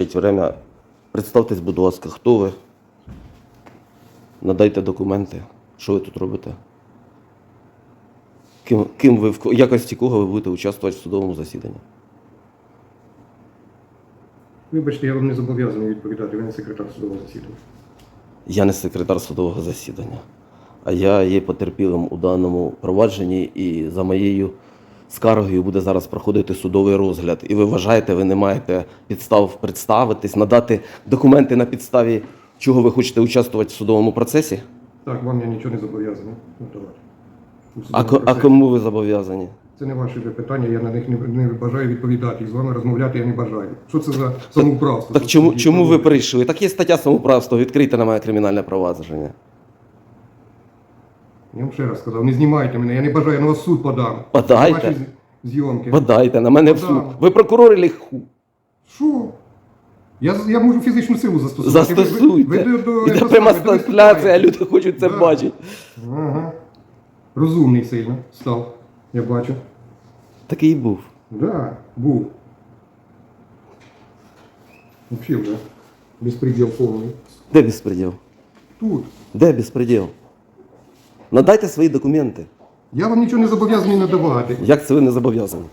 Время. Представтесь, будь ласка, хто ви? Надайте документи. Що ви тут робите? Ким, ким ви в якості кого ви будете участвувати в судовому засіданні? Вибачте, я вам не зобов'язаний відповідати, ви не секретар судового засідання. Я не секретар судового засідання, а я є потерпілим у даному провадженні і за моєю скаргою буде зараз проходити судовий розгляд. І ви вважаєте, ви не маєте підстав представитись, надати документи на підставі, чого ви хочете участвувати в судовому процесі? Так, вам я нічого не зобов'язаний надавати. У А, судовому ко- а процесі. кому ви зобов'язані? Це не ваші вже питання, я на них не, не бажаю відповідати. І з вами розмовляти я не бажаю. Що це за самоуправство? Так чому, чому ви прийшли? Так є стаття самоуправства, відкрийте на мене кримінальне провадження. Я вам ще раз сказав, не знімайте мене, я не бажаю, я на вас в суд подам. Подайте. Ваші з- зйомки. Подайте на мене в суд. Подам. Ви прокурор или ху? Що? Я, з- я можу фізичну силу застосувати. Ви- Застосуйте. ви- ви до- Іде до- пряма ви до- трансляція, люди хочуть це Да. бачити. Ага. Розумний сильно став, я бачу. Такий був. Да, був. Взагалі вже. Безпреділ повний. Де безпреділ? Тут. Де безпреділ? Надайте свої документи. Я вам нічого не зобов'язаний надавати. Як це ви не зобов'язані?